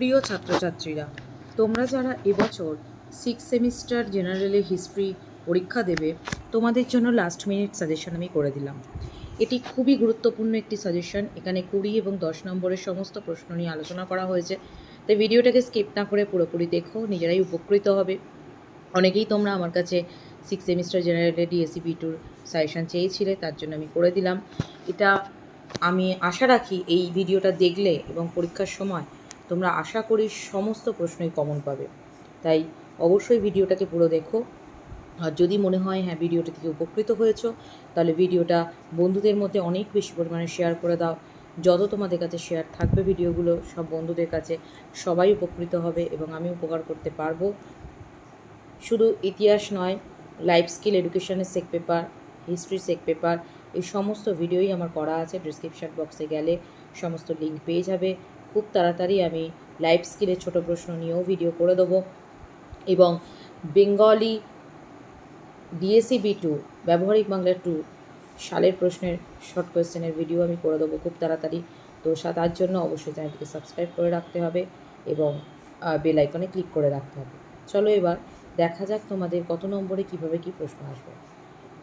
প্রিয় ছাত্রছাত্রীরা, তোমরা যারা এবছর সিক্স সেমিস্টার জেনারেলে হিস্ট্রি পরীক্ষা দেবে, তোমাদের জন্য লাস্ট মিনিট সাজেশন আমি করে দিলাম। এটি খুবই গুরুত্বপূর্ণ একটি সাজেশন এখানে কুড়ি এবং দশ নম্বরের সমস্ত প্রশ্ন নিয়ে আলোচনা করা হয়েছে। তাই ভিডিওটাকে স্কিপ না করে পুরোপুরি দেখো, নিজেরাই উপকৃত হবে। অনেকেই তোমরা আমার কাছে সিক্স সেমিস্টার জেনারেলে ডিএসসি টুর সাজেশন চেয়েছিলে, তার জন্য আমি করে দিলাম। এটা আমি আশা রাখি এই ভিডিওটা দেখলে এবং পরীক্ষার সময় তোমরা আশা করি সমস্ত প্রশ্নই কমন পাবে। তাই অবশ্যই ভিডিওটাকে পুরো দেখো। আর যদি মনে হয় হ্যাঁ ভিডিওটা থেকে উপকৃত হয়েছো, তাহলে ভিডিওটা বন্ধুদের মধ্যে অনেক বেশি পরিমাণে শেয়ার করে দাও। যত তোমাদের কাছে শেয়ার থাকবে ভিডিওগুলো, সব বন্ধুদের কাছে সবাই উপকৃত হবে এবং আমি উপকার করতে পারব। শুধু ইতিহাস নয় লাইফ স্কিল এডুকেশনের SEC paper history SEC paper এই সমস্ত ভিডিওই আমার করা আছে। ডিসক্রিপশান বক্সে গেলে সমস্ত লিঙ্ক পেয়ে যাবে। খুব তাড়াতাড়ি আমি লাইফ স্কিলের ছোট প্রশ্ন নিয়েও ভিডিও করে দেবো। এবং বেঙ্গলি ডিএসসি বি টু ব্যবহারিক বাংলা টু সালের প্রশ্নের শর্ট কোয়েশ্চেনের ভিডিও আমি করে দেবো খুব তাড়াতাড়ি। তো তার জন্য অবশ্যই চ্যানেলটিকে সাবস্ক্রাইব করে রাখতে হবে এবং বেল আইকনে ক্লিক করে রাখতে হবে। চলো এবার দেখা যাক তোমাদের কত নম্বরে কীভাবে কি প্রশ্ন আসবে।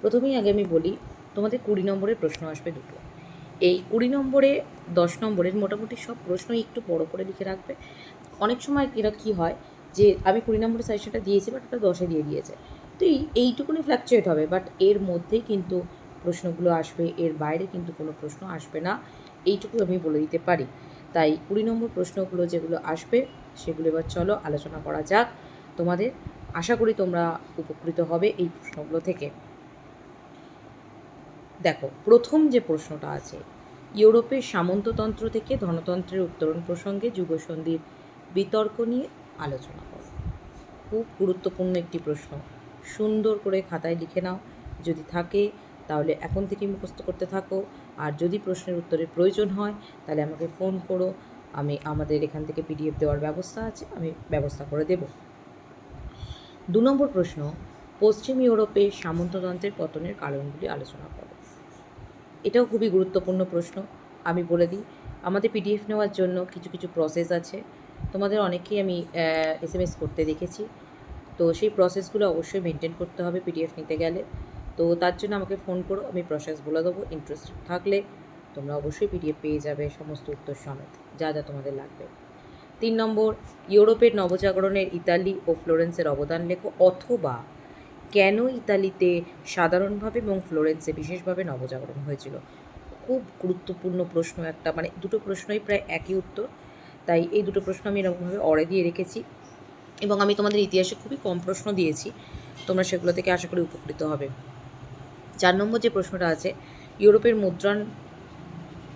প্রথমেই আগে আমি বলি, তোমাদের কুড়ি নম্বরের প্রশ্ন আসবে দুটো। এই কুড়ি নম্বরে, দশ নম্বরের মোটামুটি সব প্রশ্নই একটু বড় করে লিখে রাখবে। অনেক সময় এরা কী হয় যে, আমি কুড়ি নম্বরের সাজেশনটা দিয়েছি বাট ওটা দশে দিয়ে দিয়েছে। তো এই, এইটুকুনি ফ্ল্যাকচুয়েট হবে বাট এর মধ্যেই কিন্তু প্রশ্নগুলো আসবে, এর বাইরে কিন্তু কোনো প্রশ্ন আসবে না। এইটুকু আমি বলে দিতে পারি। তাই কুড়ি নম্বর প্রশ্নগুলো যেগুলো আসবে, সেগুলো এবার চলো আলোচনা করা যাক। তোমাদের আশা করি তোমরা উপকৃত হবে এই প্রশ্নগুলো থেকে। দেখো, প্রথম যে প্রশ্নটা আছে, ইউরোপের সামন্ততন্ত্র থেকে ধনতন্ত্রের উত্তরণ প্রসঙ্গে যুগসন্ধির বিতর্ক নিয়ে আলোচনা করো। খুব গুরুত্বপূর্ণ একটি প্রশ্ন। সুন্দর করে খাতায় লিখে নাও। যদি থাকে, তাহলে এখন থেকেই মুখস্থ করতে থাকো। আর যদি প্রশ্নের উত্তরের প্রয়োজন হয়, তাহলে আমাকে ফোন করো। আমি, আমাদের এখান থেকে পিডিএফ দেওয়ার ব্যবস্থা আছে, আমি ব্যবস্থা করে দেব। দু নম্বর প্রশ্ন, পশ্চিম ইউরোপে সামন্ততন্ত্রের পতনের কারণগুলি আলোচনা করো। এটাও খুবই গুরুত্বপূর্ণ প্রশ্ন, আমি বলে দিই। আমাদের পিডিএফ নেওয়ার জন্য কিছু কিছু প্রসেস আছে। তোমাদের অনেকেই আমি এস এম এস করতে দেখেছি। তো সেই প্রসেসগুলো অবশ্যই মেনটেন করতে হবে পিডিএফ নিতে গেলে। তো তার জন্য আমাকে ফোন করো, আমি প্রসেস বলে দেবো। ইন্টারেস্টেড থাকলে তোমরা অবশ্যই পিডিএফ পেয়ে যাবে সমস্ত উত্তর সমেত, যা যা তোমাদের লাগবে। তিন নম্বর, ইউরোপের নবজাগরণের ইতালি ও ফ্লোরেন্সের অবদান লেখো অথবা কেন ইতালিতে সাধারণভাবে এবং ফ্লোরেন্সে বিশেষভাবে নবজাগরণ হয়েছিল? খুব গুরুত্বপূর্ণ প্রশ্ন একটা মানে দুটো প্রশ্নই প্রায় একই উত্তর। তাই এই দুটো প্রশ্ন আমি এরকমভাবে অরে দিয়ে রেখেছি। এবং আমি তোমাদের ইতিহাসে খুবই কম প্রশ্ন দিয়েছি। তোমরা সেগুলো থেকে আশা করি উপকৃত হবে। চার নম্বর যে প্রশ্নটা আছে, ইউরোপের মুদ্রণ,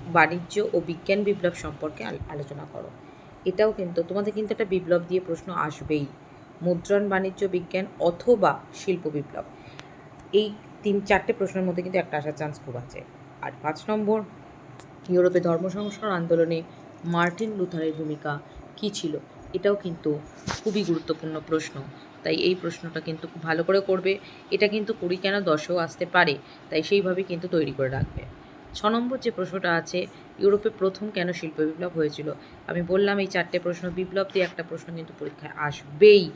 বাণিজ্য ও বিজ্ঞান বিপ্লব সম্পর্কে আল- আলোচনা করো। এটাও কিন্তু, তোমাদের কিন্তু একটা বিপ্লব দিয়ে প্রশ্ন আসবেই। মুদ্রণ, বাণিজ্য, বিজ্ঞান অথবা শিল্প বিপ্লব। এই তিন, চারটে প্রশ্নের মধ্যে কিন্তু একটা আসার চান্স খুব আছে। আর পাঁচ নম্বর, ইউরোপে ধর্ম সংস্কার আন্দোলনে মার্টিন লুথারের ভূমিকা কী ছিল? এটাও কিন্তু খুবই গুরুত্বপূর্ণ প্রশ্ন। তাই এই প্রশ্নটা কিন্তু খুব ভালো করে করবে। এটা কিন্তু কুড়ি কেন দশেও আসতে পারে? তাই সেইভাবে কিন্তু তৈরি করে রাখবে। ছ নম্বর যে প্রশ্নটা আছে, ইউরোপে প্রথম কেন শিল্প বিপ্লব হয়েছিল? আমি বললাম এই চারটে প্রশ্ন বিপ্লব দিয়ে একটা প্রশ্ন কিন্তু পরীক্ষায় আসবেই।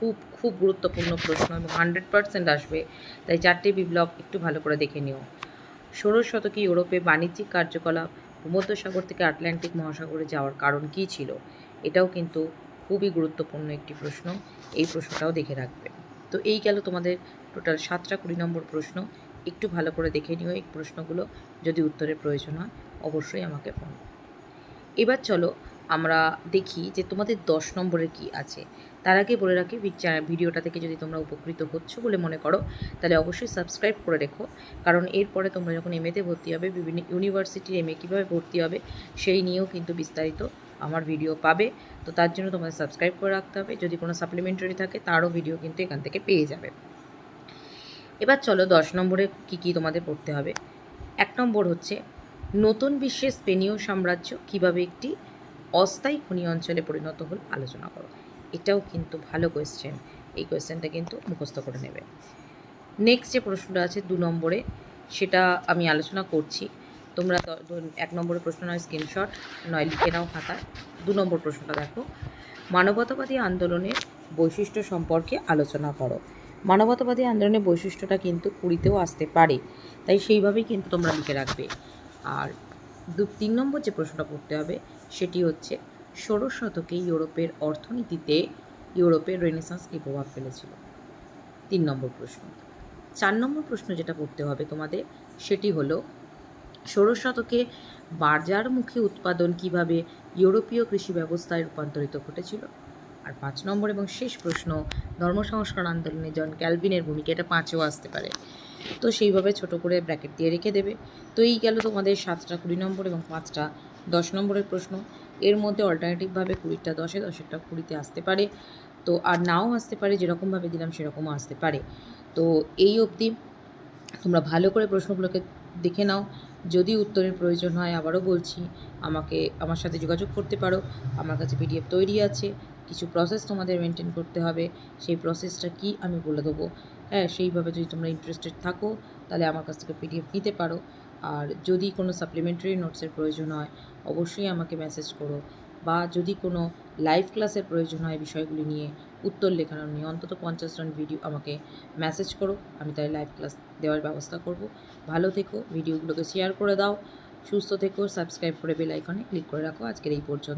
খুব খুব গুরুত্বপূর্ণ প্রশ্ন এবং হান্ড্রেড পার্সেন্ট আসবে। তাই চারটে বিপ্লব একটু ভালো করে দেখে নিও। ষোড়শ শতকে ইউরোপে বাণিজ্যিক কার্যকলাপ ভূমধ্যসাগর থেকে আটলান্টিক মহাসাগরে যাওয়ার কারণ কী ছিল? এটাও কিন্তু খুবই গুরুত্বপূর্ণ একটি প্রশ্ন। এই প্রশ্নটাও দেখে রাখবে। তো এই গেল তোমাদের টোটাল সাতটা কুড়ি নম্বর প্রশ্ন। একটু ভালো করে দেখে নিও এই প্রশ্নগুলো। যদি উত্তরের প্রয়োজন হয়, অবশ্যই আমাকে ফোন এবার চলো আমরা দেখি যে তোমাদের দশ নম্বরে কি আছে। তার আগে বলে রাখি ভিডিওটা থেকে যদি তোমরা উপকৃত হচ্ছ বলে মনে করো, তাহলে অবশ্যই সাবস্ক্রাইব করে রেখো। কারণ এরপরে তোমরা যখন এমএতে ভর্তি হবে, বিভিন্ন ইউনিভার্সিটির এমএ কীভাবে ভর্তি হবে, সেই নিয়েও কিন্তু বিস্তারিত আমার ভিডিও পাবে। তো তার জন্য তোমাদের সাবস্ক্রাইব করে রাখতে হবে। যদি কোনো সাপ্লিমেন্টারি থাকে, তারও ভিডিও কিন্তু এখান থেকে পেয়ে যাবে। এবার চলো দশ নম্বরে কী কী তোমাদের পড়তে হবে। এক নম্বর হচ্ছে, নতুন বিশ্বের স্পেনীয় সাম্রাজ্য কীভাবে একটি অস্থায়ী খনি অঞ্চলে পরিণত হল আলোচনা করো। এটাও কিন্তু ভালো কোয়েশ্চেন এই কোয়েশ্চেনটা কিন্তু মুখস্থ করে নেবে। নেক্সট যে প্রশ্নটা আছে দু নম্বরে, সেটা আমি আলোচনা করছি। তোমরা এক নম্বরের প্রশ্ন নয় স্ক্রিনশট নয় লিখে নাও খাতায়। দু নম্বর প্রশ্নটা দেখো। মানবতাবাদী আন্দোলনের বৈশিষ্ট্য সম্পর্কে আলোচনা করো। মানবতাবাদী আন্দোলনের বৈশিষ্ট্যটা কিন্তু কুড়িতেও আসতে পারে। তাই সেইভাবেই কিন্তু তোমরা লিখে রাখবে। আর দু, তিন নম্বর যে প্রশ্নটা পড়তে হবে সেটি হচ্ছে ষোড়শ শতকে ইউরোপের অর্থনীতিতে ইউরোপের রেনেসাঁস কী প্রভাব ফেলেছিল। তিন নম্বর প্রশ্ন। চার নম্বর প্রশ্ন যেটা পড়তে হবে তোমাদের, সেটি হলো, ষোড়শ শতকে বাজারমুখী উৎপাদন কীভাবে ইউরোপীয় কৃষি ব্যবস্থায় রূপান্তরিত ঘটেছিল? আর পাঁচ নম্বর এবং শেষ প্রশ্ন, ধর্ম সংস্কার আন্দোলনে জন ক্যালভিনের ভূমিকা, এটা পাঁচেও আসতে পারে। তো সেইভাবে ছোট করে ব্র্যাকেট দিয়ে রেখে দেবে। তো এই গেল তোমাদের সাতটা, কুড়ি নম্বর এবং পাঁচটা দশ নম্বরের প্রশ্ন, এর মধ্যে অল্টারনেটিভভাবে কুড়িটা দশে দশেরটা কুড়িতে আসতে পারে। তো আর নাও আসতে পারে যেরকমভাবে দিলাম সেরকমও আসতে পারে। তো এই অবধি তোমরা ভালো করে প্রশ্নগুলোকে দেখে নাও। যদি উত্তরের প্রয়োজন হয় আবারও বলছি, আমাকে, আমার সাথে যোগাযোগ করতে পারো। আমার কাছে পিডিএফ তৈরি আছে, কিছু প্রসেস তোমাদের মেনটেন করতে হবে। সেই প্রসেসটা কি আমি বলে দেবো। হ্যাঁ সেইভাবে যদি তোমরা ইন্টারেস্টেড থাকো, তাহলে আমার কাছ থেকে পিডিএফ নিতে পারো। আর যদি কোনো সাপ্লিমেন্টারি নোটসের প্রয়োজন হয়, অবশ্যই আমাকে মেসেজ করো বা যদি কোনো লাইভ ক্লাসের প্রয়োজন হয় বিষয়গুলি নিয়ে, উত্তর লেখানো নিয়ে, অন্তত পঞ্চাশ জন ভিডিও আমাকে মেসেজ করো, আমি তাই লাইভ ক্লাস দেওয়ার ব্যবস্থা করব। ভালো থেকো ভিডিওগুলোকে শেয়ার করে দাও, সুস্থ থেকো সাবস্ক্রাইব করে বেল আইকনে ক্লিক করে রাখো। আজকের এই পর্যন্ত।